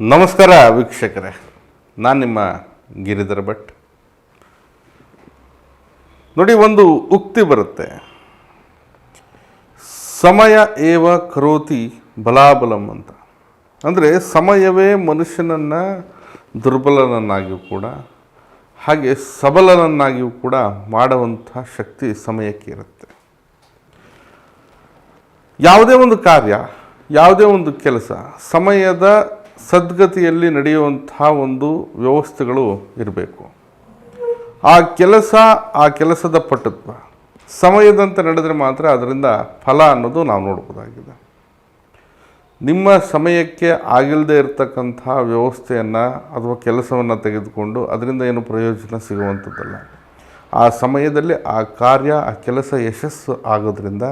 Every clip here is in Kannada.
ನಮಸ್ಕಾರ ವೀಕ್ಷಕರೇ, ನಾನು ನಿಮ್ಮ ಗಿರಿಧರ ಭಟ್. ನೋಡಿ, ಒಂದು ಉಕ್ತಿ ಬರುತ್ತೆ. ಸಮಯ ಏವ ಕರೋತಿ ಬಲಾಬಲಂ ಅಂತ. ಅಂದರೆ, ಸಮಯವೇ ಮನುಷ್ಯನನ್ನು ದುರ್ಬಲನನ್ನಾಗಿಯೂ ಕೂಡ, ಹಾಗೆ ಸಬಲನನ್ನಾಗಿಯೂ ಕೂಡ ಮಾಡುವಂಥ ಶಕ್ತಿ ಸಮಯಕ್ಕೆ ಇರುತ್ತೆ. ಯಾವುದೇ ಒಂದು ಕಾರ್ಯ, ಯಾವುದೇ ಒಂದು ಕೆಲಸ, ಸಮಯದ ಸದ್ಗತಿಯಲ್ಲಿ ನಡೆಯುವಂತಹ ಒಂದು ವ್ಯವಸ್ಥೆಗಳು ಇರಬೇಕು. ಆ ಕೆಲಸ, ಆ ಕೆಲಸದ ಪಟುತ್ವ ಸಮಯದಂತೆ ನಡೆದರೆ ಮಾತ್ರ ಅದರಿಂದ ಫಲ ಅನ್ನೋದು ನಾವು ನೋಡ್ಬೋದಾಗಿದೆ. ನಿಮ್ಮ ಸಮಯಕ್ಕೆ ಆಗಿಲ್ಲದೆ ಇರತಕ್ಕಂಥ ವ್ಯವಸ್ಥೆಯನ್ನು ಅಥವಾ ಕೆಲಸವನ್ನು ತೆಗೆದುಕೊಂಡು ಅದರಿಂದ ಏನು ಪ್ರಯೋಜನ ಸಿಗುವಂಥದ್ದಲ್ಲ. ಆ ಸಮಯದಲ್ಲಿ ಆ ಕಾರ್ಯ, ಆ ಕೆಲಸ ಯಶಸ್ಸು ಆಗೋದ್ರಿಂದ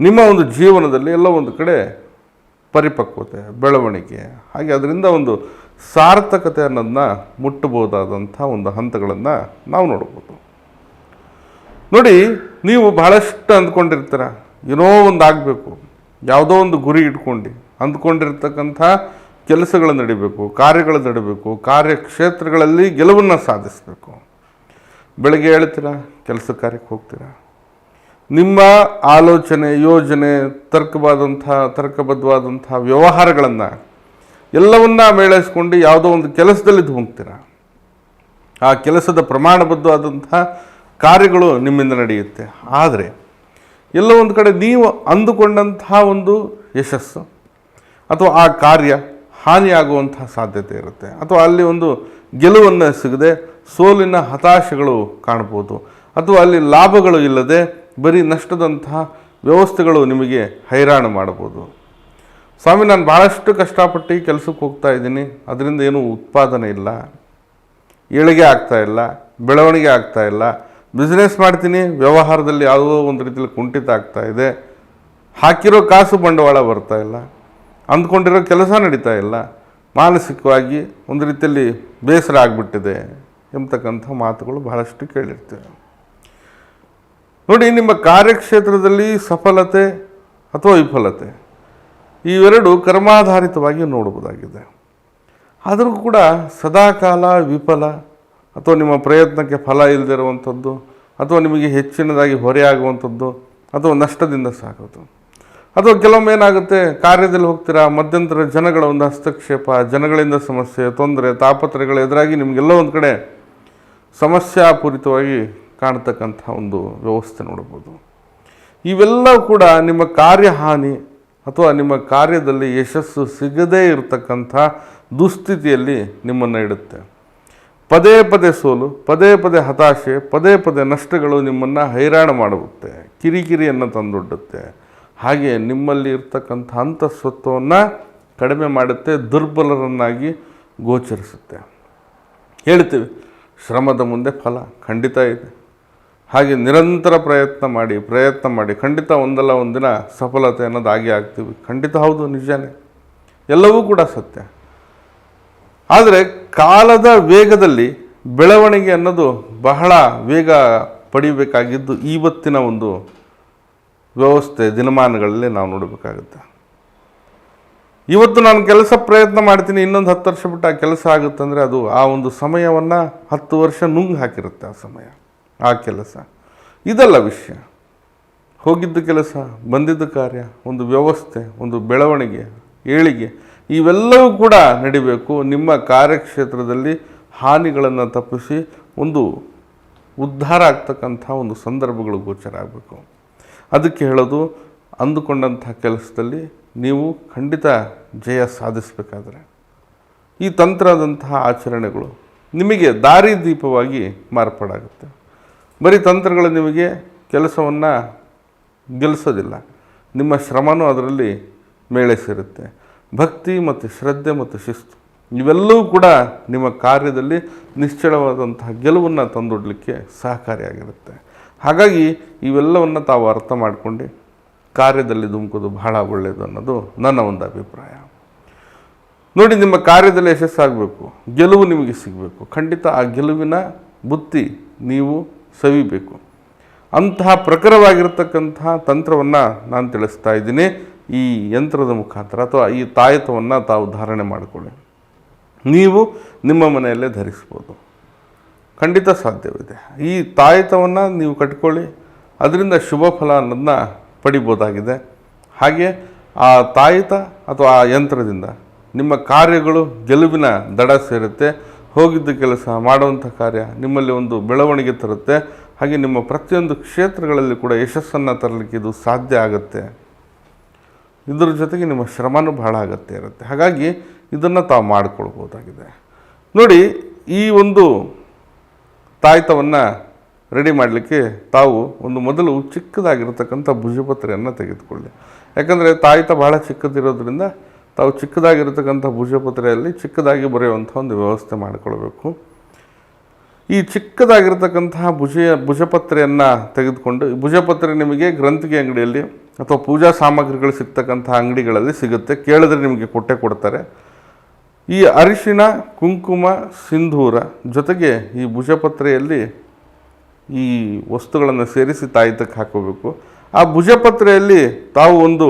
ನಿಮ್ಮ ಒಂದು ಜೀವನದಲ್ಲಿ ಎಲ್ಲ ಒಂದು ಕಡೆ ಪರಿಪಕ್ವತೆ, ಬೆಳವಣಿಗೆ, ಹಾಗೆ ಅದರಿಂದ ಒಂದು ಸಾರ್ಥಕತೆ ಅನ್ನೋದನ್ನ ಮುಟ್ಟಬಹುದಾದಂಥ ಒಂದು ಹಂತಗಳನ್ನು ನಾವು ನೋಡ್ಬೋದು. ನೋಡಿ, ನೀವು ಬಹಳಷ್ಟು ಅಂದ್ಕೊಂಡಿರ್ತೀರ. ಏನೋ ಒಂದು ಆಗಬೇಕು. ಯಾವುದೋ ಒಂದು ಗುರಿ ಇಟ್ಕೊಂಡು ಅಂದ್ಕೊಂಡಿರ್ತಕ್ಕಂಥ ಕೆಲಸಗಳು ನಡಿಬೇಕು, ಕಾರ್ಯಗಳು ನಡಿಬೇಕು, ಕಾರ್ಯಕ್ಷೇತ್ರಗಳಲ್ಲಿ ಗೆಲುವನ್ನು ಸಾಧಿಸಬೇಕು. ಬೆಳಗ್ಗೆ ಹೇಳ್ತೀರಾ ಕೆಲಸ ಕಾರ್ಯಕ್ಕೆ ಹೋಗ್ತೀರಾ? ನಿಮ್ಮ ಆಲೋಚನೆ, ಯೋಜನೆ, ತರ್ಕವಾದಂಥ, ತರ್ಕಬದ್ಧವಾದಂಥ ವ್ಯವಹಾರಗಳನ್ನು ಎಲ್ಲವನ್ನ ಮೇಳೈಸ್ಕೊಂಡು ಯಾವುದೋ ಒಂದು ಕೆಲಸದಲ್ಲಿ ಧುಮುಕ್ತೀರ ಆ ಕೆಲಸದ ಪ್ರಮಾಣಬದ್ಧವಾದಂಥ ಕಾರ್ಯಗಳು ನಿಮ್ಮಿಂದ ನಡೆಯುತ್ತೆ. ಆದರೆ ಎಲ್ಲ ಒಂದು ಕಡೆ ನೀವು ಅಂದುಕೊಂಡಂತಹ ಒಂದು ಯಶಸ್ಸು ಅಥವಾ ಆ ಕಾರ್ಯ ಹಾನಿಯಾಗುವಂತಹ ಸಾಧ್ಯತೆ ಇರುತ್ತೆ. ಅಥವಾ ಅಲ್ಲಿ ಒಂದು ಗೆಲುವನ್ನು ಸಿಗದೆ ಸೋಲಿನ ಹತಾಶೆಗಳು ಕಾಣ್ಬೋದು. ಅಥವಾ ಅಲ್ಲಿ ಲಾಭಗಳು ಇಲ್ಲದೆ ಬರೀ ನಷ್ಟದಂತಹ ವ್ಯವಸ್ಥೆಗಳು ನಿಮಗೆ ಹೈರಾಣ ಮಾಡ್ಬೋದು ಸ್ವಾಮಿ, ನಾನು ಭಾಳಷ್ಟು ಕಷ್ಟಪಟ್ಟು ಕೆಲಸಕ್ಕೆ ಹೋಗ್ತಾ ಇದ್ದೀನಿ. ಅದರಿಂದ ಏನೂ ಉತ್ಪಾದನೆ ಇಲ್ಲ. ಏಳಿಗೆ ಆಗ್ತಾ ಇಲ್ಲ. ಬೆಳವಣಿಗೆ ಆಗ್ತಾ ಇಲ್ಲ. ಬಿಸ್ನೆಸ್ ಮಾಡ್ತೀನಿ. ವ್ಯವಹಾರದಲ್ಲಿ ಯಾವುದೋ ಒಂದು ರೀತಿಯಲ್ಲಿ ಕುಂಠಿತ ಆಗ್ತಾ ಇದೆ. ಹಾಕಿರೋ ಕಾಸು ಬಂಡವಾಳ ಬರ್ತಾ ಇಲ್ಲ. ಅಂದ್ಕೊಂಡಿರೋ ಕೆಲಸ ನಡೀತಾ ಇಲ್ಲ. ಮಾನಸಿಕವಾಗಿ ಒಂದು ರೀತಿಯಲ್ಲಿ ಬೇಸರ ಆಗಿಬಿಟ್ಟಿದೆ ಎಂಬತಕ್ಕಂಥ ಮಾತುಗಳು ಬಹಳಷ್ಟು ಕೇಳಿರ್ತೇವೆ. ನೋಡಿ, ನಿಮ್ಮ ಕಾರ್ಯಕ್ಷೇತ್ರದಲ್ಲಿ ಸಫಲತೆ ಅಥವಾ ವಿಫಲತೆ ಇವೆರಡು ಕರ್ಮಾಧಾರಿತವಾಗಿ ನೋಡಬಹುದಾಗಿದೆ ಆದರೂ ಕೂಡ ಸದಾಕಾಲ ವಿಫಲ ಅಥವಾ ನಿಮ್ಮ ಪ್ರಯತ್ನಕ್ಕೆ ಫಲ ಇಲ್ಲದಿರುವಂಥದ್ದು ಅಥವಾ ನಿಮಗೆ ಹೆಚ್ಚಿನದಾಗಿ ಹೊರೆಯಾಗುವಂಥದ್ದು ಅಥವಾ ನಷ್ಟದಿಂದ ಸಾಕೋದು ಅಥವಾ ಕೆಲವೊಮ್ಮೆ ಏನಾಗುತ್ತೆ, ಕಾರ್ಯದಲ್ಲಿ ಹೋಗ್ತೀರಾ, ಮಧ್ಯಂತರ ಜನಗಳ ಒಂದು ಹಸ್ತಕ್ಷೇಪ, ಜನಗಳಿಂದ ಸಮಸ್ಯೆ, ತೊಂದರೆ, ತಾಪತ್ರಯಗಳು ಎದುರಾಗಿ ನಿಮಗೆಲ್ಲ ಒಂದು ಕಡೆ ಸಮಸ್ಯಾಪೂರಿತವಾಗಿ ಕಾಣ್ತಕ್ಕಂಥ ಒಂದು ವ್ಯವಸ್ಥೆ ನೋಡ್ಬೋದು ಇವೆಲ್ಲ ಕೂಡ ನಿಮ್ಮ ಕಾರ್ಯಹಾನಿ ಅಥವಾ ನಿಮ್ಮ ಕಾರ್ಯದಲ್ಲಿ ಯಶಸ್ಸು ಸಿಗದೇ ಇರತಕ್ಕಂಥ ದುಸ್ಥಿತಿಯಲ್ಲಿ ನಿಮ್ಮನ್ನು ಇಡುತ್ತೆ. ಪದೇ ಪದೇ ಸೋಲು, ಪದೇ ಪದೇ ಹತಾಶೆ, ಪದೇ ಪದೇ ನಷ್ಟಗಳು ನಿಮ್ಮನ್ನು ಹೈರಾಣ ಮಾಡುತ್ತೆ ಕಿರಿಕಿರಿಯನ್ನು ತಂದೊಡ್ಡುತ್ತೆ. ಹಾಗೆ ನಿಮ್ಮಲ್ಲಿ ಇರ್ತಕ್ಕಂಥ ಅಂತಸ್ವತ್ವವನ್ನು ಕಡಿಮೆ ಮಾಡುತ್ತೆ, ದುರ್ಬಲರನ್ನಾಗಿ ಗೋಚರಿಸುತ್ತೆ. ಹೇಳ್ತೀವಿ, ಶ್ರಮದ ಮುಂದೆ ಫಲ ಖಂಡಿತ ಇದೆ. ಹಾಗೆ ನಿರಂತರ ಪ್ರಯತ್ನ ಮಾಡಿ ಪ್ರಯತ್ನ ಮಾಡಿ, ಖಂಡಿತ ಒಂದಲ್ಲ ಒಂದಿನ ಸಫಲತೆ ಅನ್ನೋದು ಆಗೇ ಆಗ್ತೀವಿ. ಖಂಡಿತ ಹೌದು, ನಿಜಾನೇ. ಎಲ್ಲವೂ ಕೂಡ ಸತ್ಯ. ಆದರೆ ಕಾಲದ ವೇಗದಲ್ಲಿ ಬೆಳವಣಿಗೆ ಅನ್ನೋದು ಬಹಳ ವೇಗ ಪಡಿಬೇಕಾಗಿದ್ದು ಇವತ್ತಿನ ಒಂದು ವ್ಯವಸ್ಥೆ, ದಿನಮಾನಗಳಲ್ಲಿ ನಾವು ನೋಡಬೇಕಾಗುತ್ತೆ. ಇವತ್ತು ನಾನು ಕೆಲಸ ಪ್ರಯತ್ನ ಮಾಡ್ತೀನಿ, ಇನ್ನೊಂದು ಹತ್ತು ವರ್ಷ ಬಿಟ್ಟು ಆ ಕೆಲಸ ಆಗುತ್ತಂದರೆ ಅದು ಆ ಒಂದು ಸಮಯವನ್ನು ಹತ್ತು ವರ್ಷ ನುಂಗ್ ಹಾಕಿರುತ್ತೆ ಆ ಸಮಯ. ಆ ಕೆಲಸ. ಇದಲ್ಲ ವಿಷಯ. ಹೋಗಿದ್ದ ಕೆಲಸ, ಬಂದಿದ್ದ ಕಾರ್ಯ, ಒಂದು ವ್ಯವಸ್ಥೆ, ಒಂದು ಬೆಳವಣಿಗೆ, ಏಳಿಗೆ, ಇವೆಲ್ಲವೂ ಕೂಡ ನಡಿಬೇಕು. ನಿಮ್ಮ ಕಾರ್ಯಕ್ಷೇತ್ರದಲ್ಲಿ ಹಾನಿಗಳನ್ನು ತಪ್ಪಿಸಿ ಒಂದು ಉದ್ಧಾರ ಆಗ್ತಕ್ಕಂಥ ಒಂದು ಸಂದರ್ಭಗಳು ಗೋಚರ ಆಗಬೇಕು. ಅದಕ್ಕೆ ಹೇಳೋದು, ಅಂದುಕೊಂಡಂಥ ಕೆಲಸದಲ್ಲಿ ನೀವು ಖಂಡಿತ ಜಯ ಸಾಧಿಸಬೇಕಾದ್ರೆ. ಈ ತಂತ್ರದಂತಹ ಆಚರಣೆಗಳು ನಿಮಗೆ ದಾರಿದೀಪವಾಗಿ ಮಾರ್ಪಾಡಾಗುತ್ತೆ. ಬರೀ ತಂತ್ರಗಳು ನಿಮಗೆ ಕೆಲಸವನ್ನು ಗೆಲ್ಲಿಸೋದಿಲ್ಲ ನಿಮ್ಮ ಶ್ರಮನೂ ಅದರಲ್ಲಿ ಮೇಳೈಸಿರುತ್ತೆ ಭಕ್ತಿ ಮತ್ತು ಶ್ರದ್ಧೆ ಮತ್ತು ಶಿಸ್ತು ಇವೆಲ್ಲವೂ ಕೂಡ ನಿಮ್ಮ ಕಾರ್ಯದಲ್ಲಿ ನಿಶ್ಚಳವಾದಂತಹ ಗೆಲುವನ್ನು ತಂದೊಡ್ಲಿಕ್ಕೆ ಸಹಕಾರಿಯಾಗಿರುತ್ತೆ. ಹಾಗಾಗಿ ಇವೆಲ್ಲವನ್ನು ತಾವು ಅರ್ಥ ಮಾಡಿಕೊಂಡು ಕಾರ್ಯದಲ್ಲಿ ಧುಮುಕೋದು ಬಹಳ ಒಳ್ಳೆಯದು ಅನ್ನೋದು ನನ್ನ ಒಂದು ಅಭಿಪ್ರಾಯ. ನೋಡಿ, ನಿಮ್ಮ ಕಾರ್ಯದಲ್ಲಿ ಯಶಸ್ಸಾಗಬೇಕು. ಗೆಲುವು ನಿಮಗೆ ಸಿಗಬೇಕು. ಖಂಡಿತ ಆ ಗೆಲುವಿನ ಬುತ್ತಿ ನೀವು ಸವಿಬೇಕು. ಅಂತಹ ಪ್ರಖರವಾಗಿರ್ತಕ್ಕಂತಹ ತಂತ್ರವನ್ನು ನಾನು ತಿಳಿಸ್ತಾ ಇದ್ದೀನಿ. ಈ ಯಂತ್ರದ ಮುಖಾಂತರ ಅಥವಾ ಈ ತಾಯತವನ್ನು ತಾವು ಧಾರಣೆ ಮಾಡಿಕೊಳ್ಳಿ. ನೀವು ನಿಮ್ಮ ಮನೆಯಲ್ಲೇ ಧರಿಸ್ಬೋದು. ಖಂಡಿತ ಸಾಧ್ಯವಿದೆ. ಈ ತಾಯತವನ್ನು ನೀವು ಕಟ್ಕೊಳ್ಳಿ. ಅದರಿಂದ ಶುಭ ಫಲ ಅನ್ನೋದನ್ನ ಪಡಿಬೋದಾಗಿದೆ. ಹಾಗೆ ಆ ತಾಯತ ಅಥವಾ ಆ ಯಂತ್ರದಿಂದ ನಿಮ್ಮ ಕಾರ್ಯಗಳು ಗೆಲುವಿನ ದಡ ಸೇರುತ್ತೆ. ಹೋಗಿದ್ದ ಕೆಲಸ ಮಾಡುವಂಥ ಕಾರ್ಯ ನಿಮ್ಮಲ್ಲಿ ಒಂದು ಬೆಳವಣಿಗೆ ತರುತ್ತೆ. ಹಾಗೆ ನಿಮ್ಮ ಪ್ರತಿಯೊಂದು ಕ್ಷೇತ್ರಗಳಲ್ಲಿ ಕೂಡ ಯಶಸ್ಸನ್ನು ತರಲಿಕ್ಕೆ ಇದು ಸಾಧ್ಯ ಆಗುತ್ತೆ. ಇದರ ಜೊತೆಗೆ ನಿಮ್ಮ ಶ್ರಮನೂ ಬಹಳ ಅಗತ್ಯ ಇರುತ್ತೆ. ಹಾಗಾಗಿ ಇದನ್ನು ತಾವು ಮಾಡಿಕೊಳ್ಬೋದಾಗಿದೆ. ನೋಡಿ, ಈ ಒಂದು ತಾಯ್ತವನ್ನು ರೆಡಿ ಮಾಡಲಿಕ್ಕೆ ತಾವು ಒಂದು ಮೊದಲು ಚಿಕ್ಕದಾಗಿರತಕ್ಕಂಥ ಭುಜಪತ್ರೆಯನ್ನು ತೆಗೆದುಕೊಳ್ಳಿ. ಯಾಕಂದರೆ ತಾಯ್ತ ಬಹಳ ಚಿಕ್ಕದಿರೋದ್ರಿಂದ ತಾವು ಚಿಕ್ಕದಾಗಿರತಕ್ಕಂಥ ಭುಜಪತ್ರೆಯಲ್ಲಿ ಚಿಕ್ಕದಾಗಿ ಬರೆಯುವಂಥ ಒಂದು ವ್ಯವಸ್ಥೆ ಮಾಡಿಕೊಳ್ಬೇಕು. ಈ ಚಿಕ್ಕದಾಗಿರ್ತಕ್ಕಂತಹ ಭುಜೆಯ ಭುಜಪತ್ರೆಯನ್ನು ತೆಗೆದುಕೊಂಡು ಭುಜಪತ್ರೆ ನಿಮಗೆ ಗ್ರಂಥಿಗೆ ಅಂಗಡಿಯಲ್ಲಿ ಅಥವಾ ಪೂಜಾ ಸಾಮಗ್ರಿಗಳು ಸಿಗ್ತಕ್ಕಂಥ ಅಂಗಡಿಗಳಲ್ಲಿ ಸಿಗುತ್ತೆ. ಕೇಳಿದ್ರೆ ನಿಮಗೆ ಕೊಟ್ಟೆ ಕೊಡ್ತಾರೆ. ಈ ಅರಿಶಿಣ ಕುಂಕುಮ, ಸಿಂಧೂರ ಜೊತೆಗೆ ಈ ಭುಜಪತ್ರೆಯಲ್ಲಿ ಈ ವಸ್ತುಗಳನ್ನು ಸೇರಿಸಿ ತಾಯಿತಕ್ಕೆ ಹಾಕೋಬೇಕು ಆ ಭುಜಪತ್ರೆಯಲ್ಲಿ ತಾವು ಒಂದು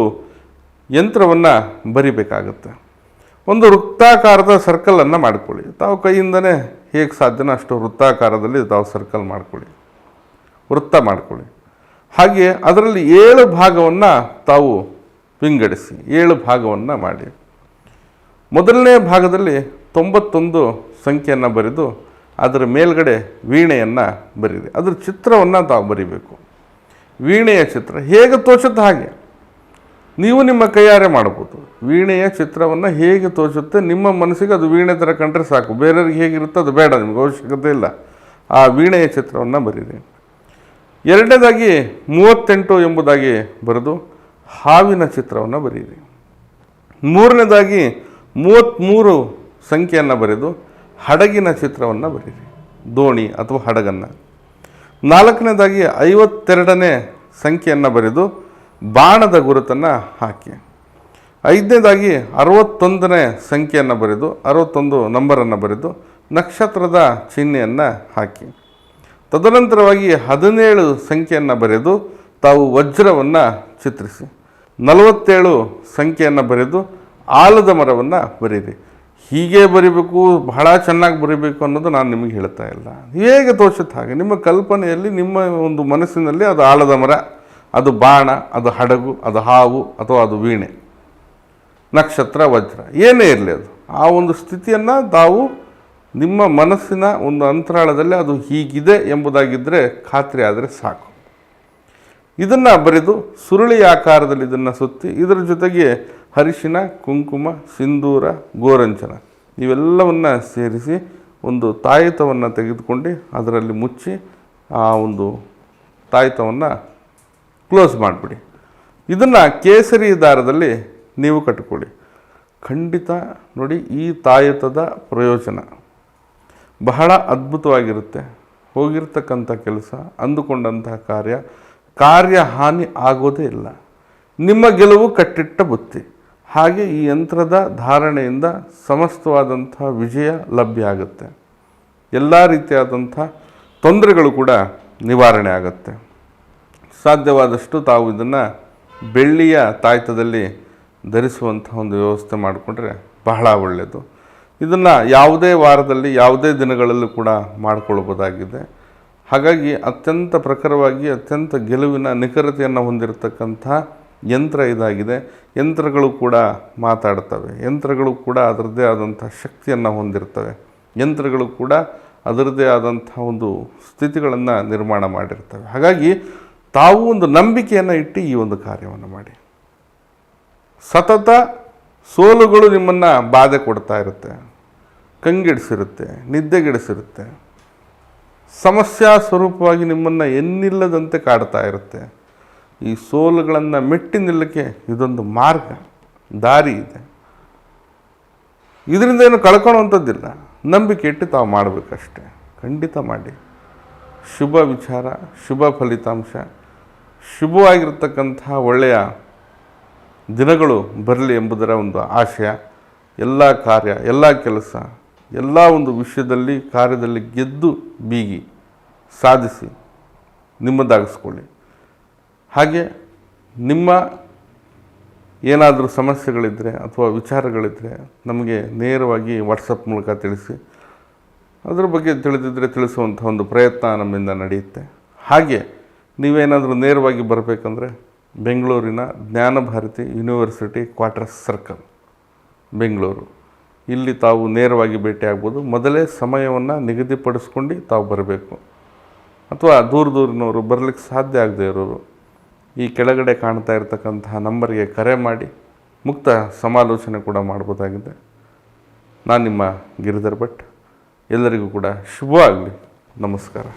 ಯಂತ್ರವನ್ನು ಬರಿಬೇಕಾಗತ್ತೆ. ಒಂದು ವೃತ್ತಾಕಾರದ ಸರ್ಕಲನ್ನು ಮಾಡಿಕೊಳ್ಳಿ. ತಾವು ಕೈಯಿಂದನೇ ಹೇಗೆ ಸಾಧ್ಯನೋ ಅಷ್ಟು ವೃತ್ತಾಕಾರದಲ್ಲಿ ತಾವು ಸರ್ಕಲ್ ಮಾಡಿಕೊಳ್ಳಿ. ವೃತ್ತ ಮಾಡಿಕೊಳ್ಳಿ. ಹಾಗೆ ಅದರಲ್ಲಿ ಏಳು ಭಾಗವನ್ನು ತಾವು ವಿಂಗಡಿಸಿ. ಏಳು ಭಾಗವನ್ನು ಮಾಡಿ. ಮೊದಲನೇ ಭಾಗದಲ್ಲಿ ತೊಂಬತ್ತೊಂದು ಸಂಖ್ಯೆಯನ್ನು ಬರೆದು ಅದರ ಮೇಲ್ಗಡೆ ವೀಣೆಯನ್ನು ಬರೀರಿ. ಅದರ ಚಿತ್ರವನ್ನು ತಾವು ಬರಿಬೇಕು. ವೀಣೆಯ ಚಿತ್ರ ಹೇಗೆ ತೋಚುತ್ತೆ ಹಾಗೆ. ನೀವು ನಿಮ್ಮ ಕೈಯಾರೆ ಮಾಡ್ಬೋದು ವೀಣೆಯ ಚಿತ್ರವನ್ನು ಹೇಗೆ ತೋಚುತ್ತೆ ನಿಮ್ಮ ಮನಸ್ಸಿಗೆ ಅದು ವೀಣೆ ಥರ ಕಂಡ್ರೆ ಸಾಕು. ಬೇರೆಯವ್ರಿಗೆ ಹೇಗಿರುತ್ತೋ ಅದು ಬೇಡ, ನಿಮ್ಗೆ ಅವಶ್ಯಕತೆ ಇಲ್ಲ. ಆ ವೀಣೆಯ ಚಿತ್ರವನ್ನು ಬರೀರಿ. ಎರಡನೇದಾಗಿ ಮೂವತ್ತೆಂಟು ಎಂಬುದಾಗಿ ಬರೆದು ಹಾವಿನ ಚಿತ್ರವನ್ನು ಬರೀರಿ. ಮೂರನೇದಾಗಿ ಮೂವತ್ತ್ಮೂರು ಸಂಖ್ಯೆಯನ್ನು ಬರೆದು ಹಡಗಿನ ಚಿತ್ರವನ್ನು ಬರೀರಿ. ದೋಣಿ ಅಥವಾ ಹಡಗನ್ನು. ನಾಲ್ಕನೇದಾಗಿ ಐವತ್ತೆರಡನೇ ಸಂಖ್ಯೆಯನ್ನು ಬರೆದು ಬಾಣದ ಗುರುತನ್ನು ಹಾಕಿ. ಐದನೇದಾಗಿ ಅರವತ್ತೊಂದನೇ ಸಂಖ್ಯೆಯನ್ನು ಬರೆದು, ಅರವತ್ತೊಂದು ನಂಬರನ್ನು ಬರೆದು, ನಕ್ಷತ್ರದ ಚಿಹ್ನೆಯನ್ನು ಹಾಕಿ. ತದನಂತರವಾಗಿ ಹದಿನೇಳು ಸಂಖ್ಯೆಯನ್ನು ಬರೆದು, ತಾವು ವಜ್ರವನ್ನು ಚಿತ್ರಿಸಿ. ನಲವತ್ತೇಳು ಸಂಖ್ಯೆಯನ್ನು ಬರೆದು, ಆಲದ ಮರವನ್ನು ಬರೀರಿ ಹೀಗೆ ಬರಿಬೇಕು, ಬಹಳ ಚೆನ್ನಾಗಿ ಬರಿಬೇಕು ಅನ್ನೋದು ನಾನು ನಿಮಗೆ ಹೇಳ್ತಾ ಇಲ್ಲ. ಹೇಗೆ ತೋಚುತ್ತೆ ಹಾಗೆ? ನಿಮ್ಮ ಕಲ್ಪನೆಯಲ್ಲಿ, ನಿಮ್ಮ ಒಂದು ಮನಸ್ಸಿನಲ್ಲಿ ಅದು ಆಲದ ಮರ. ಅದು ಬಾಣ, ಅದು ಹಡಗು, ಅದು ಹಾವು ಅಥವಾ ಅದು ವೀಣೆ. ನಕ್ಷತ್ರ, ವಜ್ರ, ಏನೇ ಇರಲಿ ಅದು. ಆ ಒಂದು ಸ್ಥಿತಿಯನ್ನು ತಾವು ನಿಮ್ಮ ಮನಸ್ಸಿನ ಒಂದು ಅಂತರಾಳದಲ್ಲಿ ಅದು ಹೀಗಿದೆ ಎಂಬುದಾಗಿದ್ದರೆ ಖಾತ್ರಿ ಆದರೆ ಸಾಕು. ಇದನ್ನು ಬರೆದು ಸುರುಳಿ ಆಕಾರದಲ್ಲಿ ಇದನ್ನು ಸುತ್ತಿ ಇದರ ಜೊತೆಗೆ ಹರಿಶಿನ ಕುಂಕುಮ, ಸಿಂಧೂರ ಗೋರಂಚನ ಇವೆಲ್ಲವನ್ನು ಸೇರಿಸಿ ಒಂದು ತಾಯಿತವನ್ನು ತೆಗೆದುಕೊಂಡು ಅದರಲ್ಲಿ ಮುಚ್ಚಿ ಆ ಒಂದು ತಾಯಿತವನ್ನು ಕ್ಲೋಸ್ ಮಾಡಿಬಿಡಿ. ಇದನ್ನು ಕೇಸರಿ ದಾರದಲ್ಲಿ ನೀವು ಕಟ್ಟಿಕೊಳ್ಳಿ ಖಂಡಿತ ನೋಡಿ ಈ ತಾಯತದ ಪ್ರಯೋಜನ. ಬಹಳ ಅದ್ಭುತವಾಗಿರುತ್ತೆ. ಹೋಗಿರ್ತಕ್ಕಂಥ ಕೆಲಸ, ಅಂದುಕೊಂಡಂತಹ ಕಾರ್ಯ ಕಾರ್ಯ ಹಾನಿ ಆಗೋದೇ ಇಲ್ಲ. ನಿಮ್ಮ ಗೆಲುವು ಕಟ್ಟಿಟ್ಟ ಬುತ್ತಿ. ಹಾಗೆ ಈ ಯಂತ್ರದ ಧಾರಣೆಯಿಂದ ಸಮಸ್ತವಾದಂಥ ವಿಜಯ ಲಭ್ಯ ಆಗುತ್ತೆ. ಎಲ್ಲ ರೀತಿಯಾದಂಥ ತೊಂದರೆಗಳು ಕೂಡ ನಿವಾರಣೆ ಆಗುತ್ತೆ. ಸಾಧ್ಯವಾದಷ್ಟು ತಾವು ಇದನ್ನು ಬೆಳ್ಳಿಯ ತಾಯ್ತದಲ್ಲಿ ಧರಿಸುವಂಥ ಒಂದು ವ್ಯವಸ್ಥೆ ಮಾಡಿಕೊಂಡ್ರೆ ಬಹಳ ಒಳ್ಳೆಯದು. ಇದನ್ನು ಯಾವುದೇ ವಾರದಲ್ಲಿ, ಯಾವುದೇ ದಿನಗಳಲ್ಲೂ ಕೂಡ ಮಾಡಿಕೊಳ್ಬೋದಾಗಿದೆ. ಹಾಗಾಗಿ ಅತ್ಯಂತ ಪ್ರಖರವಾಗಿ, ಅತ್ಯಂತ ಗೆಲುವಿನ ನಿಖರತೆಯನ್ನು ಹೊಂದಿರತಕ್ಕಂಥ ಯಂತ್ರ ಇದಾಗಿದೆ. ಯಂತ್ರಗಳು ಕೂಡ ಮಾತಾಡ್ತವೆ. ಯಂತ್ರಗಳು ಕೂಡ ಅದರದ್ದೇ ಆದಂಥ ಶಕ್ತಿಯನ್ನು ಹೊಂದಿರ್ತವೆ. ಯಂತ್ರಗಳು ಕೂಡ ಅದರದ್ದೇ ಆದಂಥ ಒಂದು ಸ್ಥಿತಿಗಳನ್ನು ನಿರ್ಮಾಣ ಮಾಡಿರ್ತವೆ. ಹಾಗಾಗಿ ತಾವು ಒಂದು ನಂಬಿಕೆಯನ್ನು ಇಟ್ಟು ಈ ಒಂದು ಕಾರ್ಯವನ್ನು ಮಾಡಿ. ಸತತ ಸೋಲುಗಳು ನಿಮ್ಮನ್ನು ಬಾಧೆ ಕೊಡ್ತಾ ಇರುತ್ತೆ, ಕಂಗೆಡಿಸಿರುತ್ತೆ, ನಿದ್ದೆಗೆಡಿಸಿರುತ್ತೆ. ಸಮಸ್ಯಾ ಸ್ವರೂಪವಾಗಿ ನಿಮ್ಮನ್ನು ಎನ್ನಿಲ್ಲದಂತೆ ಕಾಡ್ತಾ ಇರುತ್ತೆ. ಈ ಸೋಲುಗಳನ್ನು ಮೆಟ್ಟಿ ನಿಲ್ಲಕ್ಕೆ ಇದೊಂದು ಮಾರ್ಗ, ದಾರಿ ಇದೆ. ಇದರಿಂದ ಏನು ಕಳ್ಕೊಳ್ಳುವಂಥದ್ದಿಲ್ಲ. ನಂಬಿಕೆ ಇಟ್ಟು ತಾವು ಮಾಡಬೇಕಷ್ಟೆ. ಖಂಡಿತ ಮಾಡಿ. ಶುಭ ವಿಚಾರ, ಶುಭ ಫಲಿತಾಂಶ. ಶುಭವಾಗಿರ್ತಕ್ಕಂಥ ಒಳ್ಳೆಯ ದಿನಗಳು ಬರಲಿ ಎಂಬುದರ ಒಂದು ಆಶಯ, ಎಲ್ಲ ಕಾರ್ಯ, ಎಲ್ಲ ಕೆಲಸ, ಎಲ್ಲ ಒಂದು ವಿಷಯದಲ್ಲಿ, ಕಾರ್ಯದಲ್ಲಿ ಗೆದ್ದು ಬೀಗಿ ಸಾಧಿಸಿ ನಿಮ್ಮದಾಗಿಸ್ಕೊಳ್ಳಿ. ಹಾಗೆ ನಿಮ್ಮ ಏನಾದರೂ ಸಮಸ್ಯೆಗಳಿದ್ದರೆ ಅಥವಾ ವಿಚಾರಗಳಿದ್ದರೆ ನಮಗೆ ನೇರವಾಗಿ ವಾಟ್ಸಪ್ ಮೂಲಕ ತಿಳಿಸಿ. ಅದರ ಬಗ್ಗೆ ತಿಳಿದಿದ್ದರೆ ತಿಳಿಸುವಂಥ ಒಂದು ಪ್ರಯತ್ನ ನಮ್ಮಿಂದ ನಡೆಯುತ್ತೆ. ಹಾಗೆ ನೀವೇನಾದರೂ ನೇರವಾಗಿ ಬರಬೇಕಂದ್ರೆ ಬೆಂಗಳೂರಿನ Jnanabharathi university quarters circle, Bengaluru. ಇಲ್ಲಿ ತಾವು ನೇರವಾಗಿ ಭೇಟಿಯಾಗ್ಬೋದು ಮೊದಲೇ ಸಮಯವನ್ನು ನಿಗದಿಪಡಿಸ್ಕೊಂಡು ತಾವು ಬರಬೇಕು. ಅಥವಾ ದೂರ ದೂರಿನವರು ಬರಲಿಕ್ಕೆ ಸಾಧ್ಯ ಆಗದೇ ಇರೋರು, ಈ ಕೆಳಗಡೆ ಕಾಣ್ತಾ ಇರತಕ್ಕಂತಹ ನಂಬರ್ಗೆ ಕರೆ ಮಾಡಿ ಮುಕ್ತ ಸಮಾಲೋಚನೆ ಕೂಡ ಮಾಡ್ಬೋದಾಗಿದೆ. ನಾನು ನಿಮ್ಮ ಗಿರಿಧರ್ ಭಟ್. ಎಲ್ಲರಿಗೂ ಕೂಡ ಶುಭವಾಗಲಿ. ನಮಸ್ಕಾರ.